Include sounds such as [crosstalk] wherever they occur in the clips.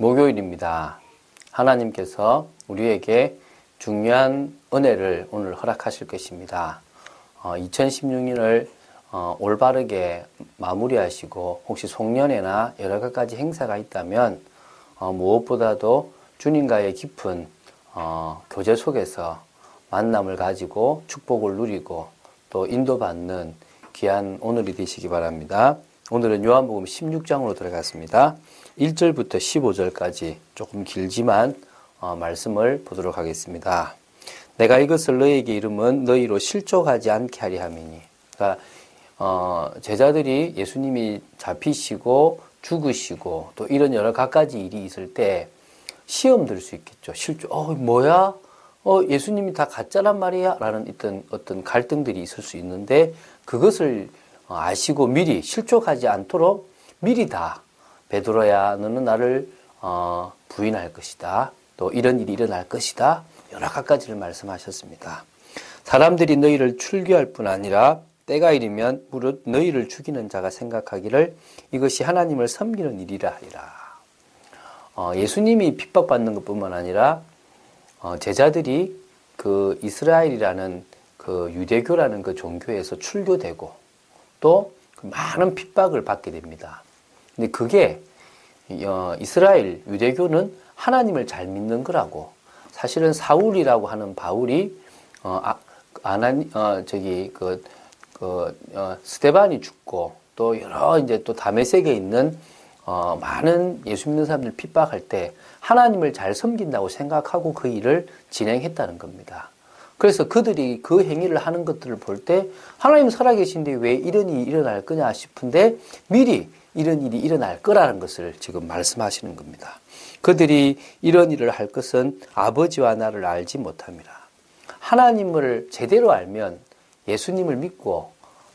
목요일입니다. 하나님께서 우리에게 중요한 은혜를 오늘 허락하실 것입니다. 어, 2016년을 어, 올바르게 마무리하시고 혹시 송년회나 여러 가지 행사가 있다면 어, 무엇보다도 주님과의 깊은 어, 교제 속에서 만남을 가지고 축복을 누리고 또 인도받는 귀한 오늘이 되시기 바랍니다. 오늘은 요한복음 16장으로 들어갔습니다. 1절부터 15절까지 조금 길지만 어, 말씀을 보도록 하겠습니다. 내가 이것을 너에게 이름은 너희로 실족하지 않게 하리 함이니. 그러니까 어, 제자들이 예수님이 잡히시고 죽으시고 또 이런 여러 갖가지 일이 있을 때 시험 들 수 있겠죠. 실족, 어, 뭐야? 어, 예수님이 다 가짜란 말이야? 라는 어떤, 어떤 갈등들이 있을 수 있는데 그것을 아시고 미리 실족하지 않도록 미리 다 베드로야 너는 나를 어, 부인할 것이다. 또 이런 일이 일어날 것이다. 여러 가지를 말씀하셨습니다. 사람들이 너희를 출교할 뿐 아니라 때가 이르면 무릇 너희를 죽이는 자가 생각하기를 이것이 하나님을 섬기는 일이라 하리라. 어, 예수님이 핍박받는 것뿐만 아니라 어, 제자들이 그 이스라엘이라는 그 유대교라는 그 종교에서 출교되고 또 그 많은 핍박을 받게 됩니다. 근데 그게 어, 이스라엘 유대교는 하나님을 잘 믿는 거라고 사실은 사울이라고 하는 바울이 어, 아, 아나니 어, 저기 그, 그 어, 스테반이 죽고 또 여러 이제 또 다메섹에 있는 어, 많은 예수 믿는 사람들 핍박할 때 하나님을 잘 섬긴다고 생각하고 그 일을 진행했다는 겁니다. 그래서 그들이 그 행위를 하는 것들을 볼 때 하나님 살아계신데 왜 이런 일이 일어날 거냐 싶은데 미리 이런 일이 일어날 거라는 것을 지금 말씀하시는 겁니다. 그들이 이런 일을 할 것은 아버지와 나를 알지 못함이라. 하나님을 제대로 알면 예수님을 믿고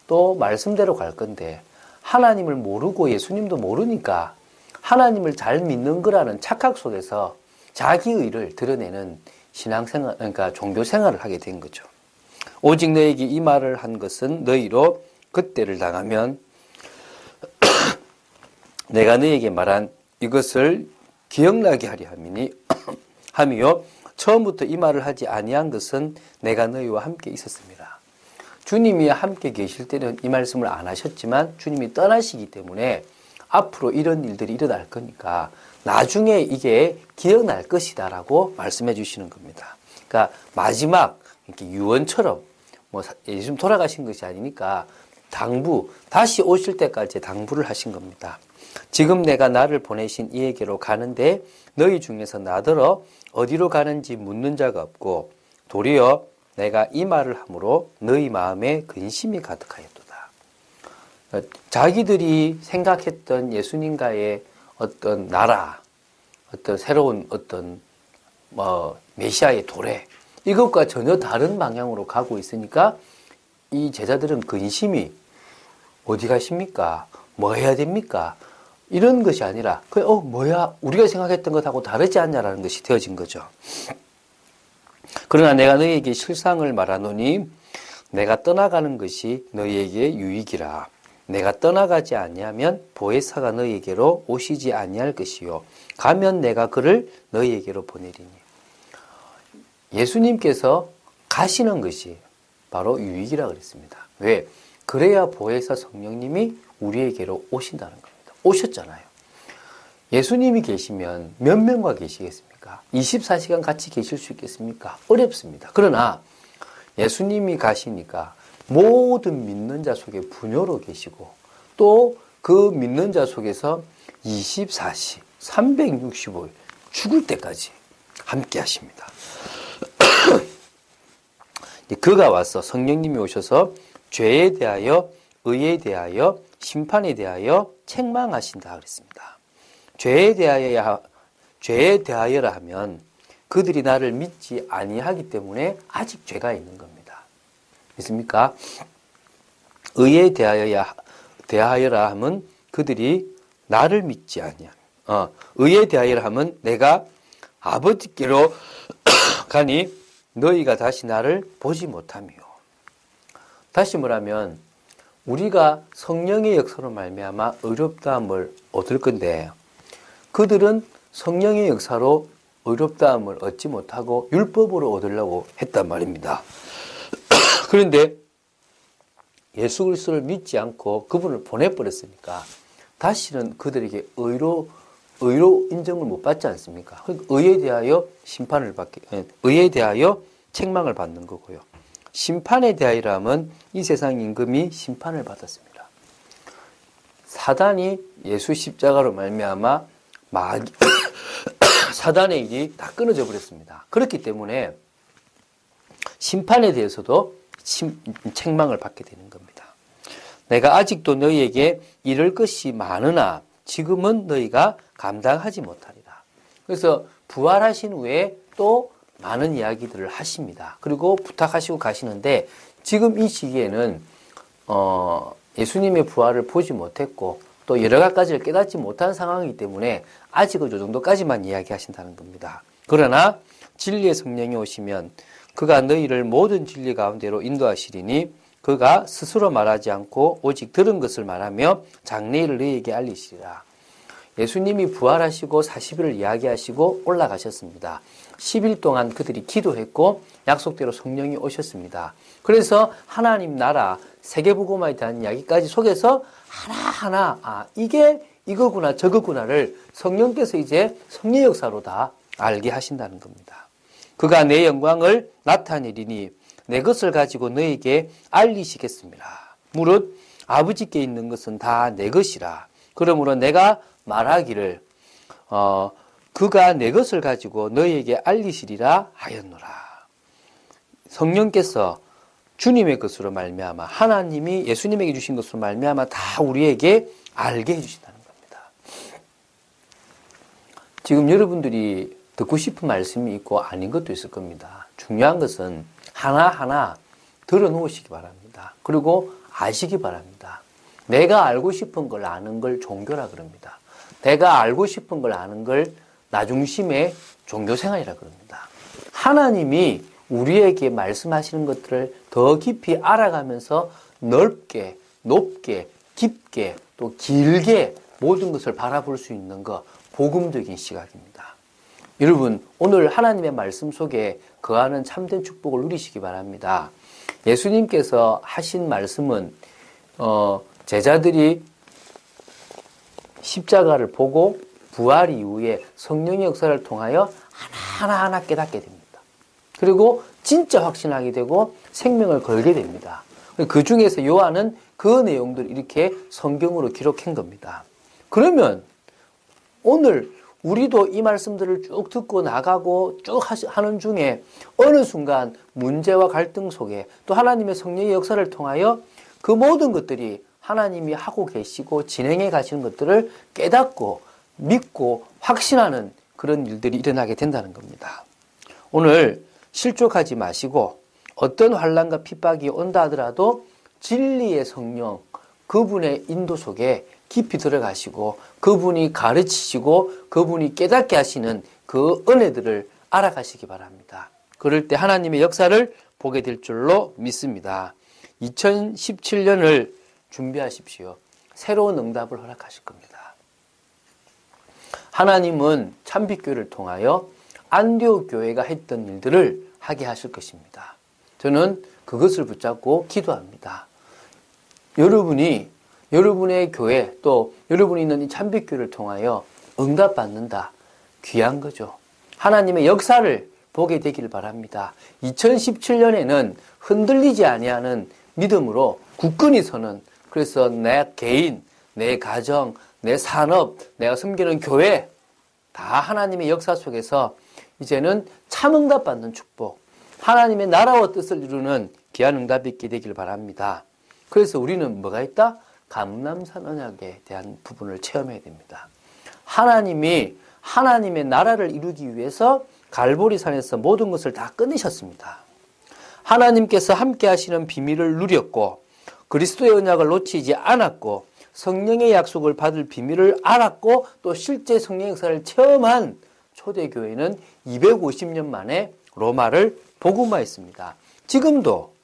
또 말씀대로 갈 건데 하나님을 모르고 예수님도 모르니까 하나님을 잘 믿는 거라는 착각 속에서 자기 의를 드러내는 신앙생활, 그러니까 종교생활을 하게 된 거죠. 오직 너에게 이 말을 한 것은 너희로 그때를 당하면 [clears throat] 내가 너에게 말한 이것을 기억나게 하리 함이니 [clears throat] 함이요 처음부터 이 말을 하지 아니한 것은 내가 너희와 함께 있었습니다. 주님이 함께 계실 때는 이 말씀을 안 하셨지만 주님이 떠나시기 때문에 앞으로 이런 일들이 일어날 거니까 나중에 이게 기억날 것이다 라고 말씀해 주시는 겁니다. 그러니까 마지막 이렇게 유언처럼 뭐 예수님 돌아가신 것이 아니니까 당부 다시 오실 때까지 당부를 하신 겁니다. 지금 내가 나를 보내신 이에게로 가는데 너희 중에서 나더러 어디로 가는지 묻는 자가 없고 도리어 내가 이 말을 함으로 너희 마음에 근심이 가득하였도다. 자기들이 생각했던 예수님과의 어떤 나라, 어떤 새로운 어떤 뭐 메시아의 도래 이것과 전혀 다른 방향으로 가고 있으니까 이 제자들은 근심이 어디 가십니까? 뭐 해야 됩니까? 이런 것이 아니라 그 어 뭐야 우리가 생각했던 것하고 다르지 않냐라는 것이 되어진 거죠. 그러나 내가 너희에게 실상을 말하노니 내가 떠나가는 것이 너희에게 유익이라. 내가 떠나가지 아니하면 보혜사가 너희에게로 오시지 아니할 것이요 가면 내가 그를 너희에게로 보내리니 예수님께서 가시는 것이 바로 유익이라 그랬습니다. 왜? 그래야 보혜사 성령님이 우리에게로 오신다는 겁니다. 오셨잖아요. 예수님이 계시면 몇 명과 계시겠습니까? 24시간 같이 계실 수 있겠습니까? 어렵습니다. 그러나 예수님이 가시니까 모든 믿는 자 속에 분여로 계시고 또 그 믿는 자 속에서 24시, 365일 죽을 때까지 함께 하십니다. [coughs] 그가 와서 성령님이 오셔서 죄에 대하여 의에 대하여 심판에 대하여 책망하신다 그랬습니다. 죄에 대하여 죄에 대하여라 하면 그들이 나를 믿지 아니하기 때문에 아직 죄가 있는 겁니다. 믿습니까? 의에 대하여야 대하여라 하면 그들이 나를 믿지 아니함. 어, 의에 대하여라 하면 내가 아버지께로 [clears throat] 가니 너희가 다시 나를 보지 못하며 다시 말하면 우리가 성령의 역사로 말미암아 의롭다함을 얻을 건데 그들은 성령의 역사로 의롭다함을 얻지 못하고 율법으로 얻으려고 했단 말입니다. 그런데 예수 그리스도를 믿지 않고 그분을 보내버렸으니까 다시는 그들에게 의로 의로 인정을 못 받지 않습니까? 그러니까 의에 대하여 심판을 받게 예, 의에 대하여 책망을 받는 거고요. 심판에 대하여라면 이 세상 임금이 심판을 받았습니다. 사단이 예수 십자가로 말미암아 마귀 [coughs] 사단의 일이 다 끊어져 버렸습니다. 그렇기 때문에 심판에 대해서도 심, 책망을 받게 되는 겁니다. 내가 아직도 너희에게 이럴 것이 많으나 지금은 너희가 감당하지 못하리라. 그래서 부활하신 후에 또 많은 이야기들을 하십니다. 그리고 부탁하시고 가시는데 지금 이 시기에는 어, 예수님의 부활을 보지 못했고 또 여러 가지를 깨닫지 못한 상황이기 때문에 아직은 이 정도까지만 이야기하신다는 겁니다. 그러나 진리의 성령이 오시면 그가 너희를 모든 진리 가운데로 인도하시리니 그가 스스로 말하지 않고 오직 들은 것을 말하며 장래일을 너희에게 알리시리라. 예수님이 부활하시고 40일을 이야기하시고 올라가셨습니다. 10일 동안 그들이 기도했고 약속대로 성령이 오셨습니다. 그래서 하나님 나라 세계복음화에 대한 이야기까지 속에서 하나하나 아 이게 이거구나 저거구나를 성령께서 이제 성령 역사로 다 알게 하신다는 겁니다. 그가 내 영광을 나타내리니 내 것을 가지고 너에게 알리시겠습니다. 무릇 아버지께 있는 것은 다 내 것이라. 그러므로 내가 말하기를 어, 그가 내 것을 가지고 너희에게 알리시리라 하였노라. 성령께서 주님의 것으로 말미암아 하나님이 예수님에게 주신 것으로 말미암아 다 우리에게 알게 해주신다는 겁니다. 지금 여러분들이 듣고 싶은 말씀이 있고 아닌 것도 있을 겁니다. 중요한 것은 하나하나 들어놓으시기 바랍니다. 그리고 아시기 바랍니다. 내가 알고 싶은 걸 아는 걸 종교라 그럽니다. 내가 알고 싶은 걸 아는 걸 나중심의 종교생활이라 그럽니다. 하나님이 우리에게 말씀하시는 것들을 더 깊이 알아가면서 넓게, 높게, 깊게, 또 길게 모든 것을 바라볼 수 있는 것, 복음적인 시각입니다. 여러분, 오늘 하나님의 말씀 속에 거하는 참된 축복을 누리시기 바랍니다. 예수님께서 하신 말씀은, 어, 제자들이 십자가를 보고 부활 이후에 성령의 역사를 통하여 하나하나 깨닫게 됩니다. 그리고 진짜 확신하게 되고 생명을 걸게 됩니다. 그 중에서 요한은 그 내용들을 이렇게 성경으로 기록한 겁니다. 그러면 오늘 우리도 이 말씀들을 쭉 듣고 나가고 쭉 하는 중에 어느 순간 문제와 갈등 속에 또 하나님의 성령의 역사를 통하여 그 모든 것들이 하나님이 하고 계시고 진행해 가시는 것들을 깨닫고 믿고 확신하는 그런 일들이 일어나게 된다는 겁니다. 오늘 실족하지 마시고 어떤 환란과 핍박이 온다 하더라도 진리의 성령 그분의 인도 속에 깊이 들어가시고 그분이 가르치시고 그분이 깨닫게 하시는 그 은혜들을 알아가시기 바랍니다. 그럴 때 하나님의 역사를 보게 될 줄로 믿습니다. 2017년을 준비하십시오. 새로운 응답을 허락하실 겁니다. 하나님은 참빛교회를 통하여 안디옥 교회가 했던 일들을 하게 하실 것입니다. 저는 그것을 붙잡고 기도합니다. 여러분이 여러분의 교회 또 여러분이 있는 이 참빛교회를 통하여 응답받는다. 귀한 거죠. 하나님의 역사를 보게 되기를 바랍니다. 2017년에는 흔들리지 아니하는 믿음으로 굳건히 서는 그래서 내 개인, 내 가정, 내 산업, 내가 섬기는 교회 다 하나님의 역사 속에서 이제는 참 응답 받는 축복, 하나님의 나라와 뜻을 이루는 귀한 응답이 있게 되길 바랍니다. 그래서 우리는 뭐가 있다? 감남산 언약에 대한 부분을 체험해야 됩니다. 하나님이 하나님의 나라를 이루기 위해서 갈보리산에서 모든 것을 다 끊으셨습니다. 하나님께서 함께 하시는 비밀을 누렸고 그리스도의 언약을 놓치지 않았고 성령의 약속을 받을 비밀을 알았고 또 실제 성령 역사를 체험한 초대교회는 250년 만에 로마를 복음화했습니다. 지금도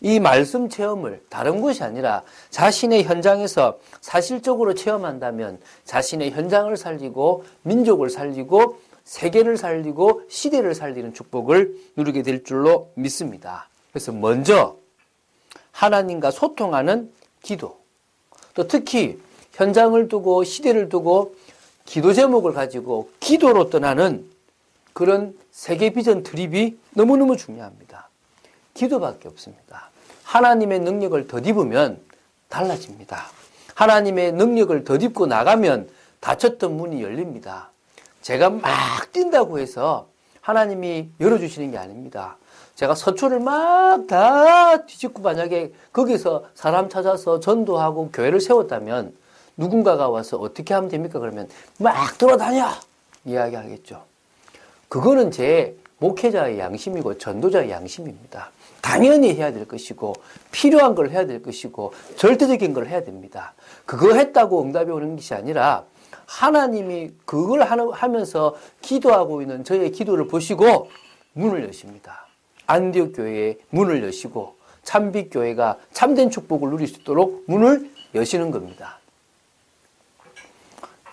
이 말씀 체험을 다른 곳이 아니라 자신의 현장에서 사실적으로 체험한다면 자신의 현장을 살리고 민족을 살리고 세계를 살리고 시대를 살리는 축복을 누리게 될 줄로 믿습니다. 그래서 먼저 하나님과 소통하는 기도. 또 특히 현장을 두고 시대를 두고 기도 제목을 가지고 기도로 떠나는 그런 세계 비전 드립이 너무너무 중요합니다. 기도밖에 없습니다. 하나님의 능력을 덧입으면 달라집니다. 하나님의 능력을 덧입고 나가면 닫혔던 문이 열립니다. 제가 막 뛴다고 해서 하나님이 열어주시는 게 아닙니다. 제가 서초를 막 다 뒤집고 만약에 거기서 사람 찾아서 전도하고 교회를 세웠다면 누군가가 와서 어떻게 하면 됩니까? 그러면 막 돌아다녀! 이야기하겠죠. 그거는 제 목회자의 양심이고 전도자의 양심입니다. 당연히 해야 될 것이고 필요한 걸 해야 될 것이고 절대적인 걸 해야 됩니다. 그거 했다고 응답이 오는 것이 아니라 하나님이 그걸 하면서 기도하고 있는 저의 기도를 보시고 문을 여십니다. 안디옥 교회에 문을 여시고 참빛 교회가 참된 축복을 누릴 수 있도록 문을 여시는 겁니다.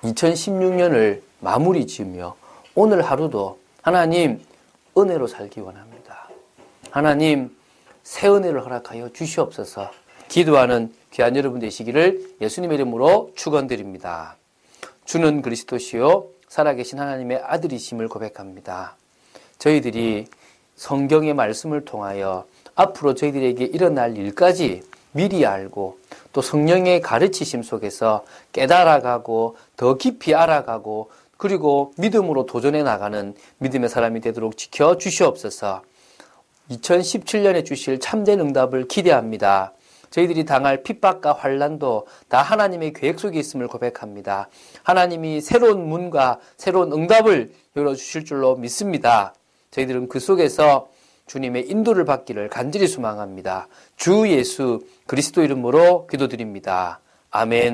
2016년을 마무리 지으며 오늘 하루도 하나님 은혜로 살기 원합니다. 하나님 새 은혜를 허락하여 주시옵소서. 기도하는 귀한 여러분 되시기를 예수님의 이름으로 축원드립니다. 주는 그리스도시요 살아계신 하나님의 아들이심을 고백합니다. 저희들이 성경의 말씀을 통하여 앞으로 저희들에게 일어날 일까지 미리 알고 또 성령의 가르치심 속에서 깨달아가고 더 깊이 알아가고 그리고 믿음으로 도전해 나가는 믿음의 사람이 되도록 지켜 주시옵소서. 2017년에 주실 참된 응답을 기대합니다. 저희들이 당할 핍박과 환란도 다 하나님의 계획 속에 있음을 고백합니다. 하나님이 새로운 문과 새로운 응답을 열어 주실 줄로 믿습니다. 저희들은 그 속에서 주님의 인도를 받기를 간절히 소망합니다. 주 예수 그리스도 이름으로 기도드립니다. 아멘.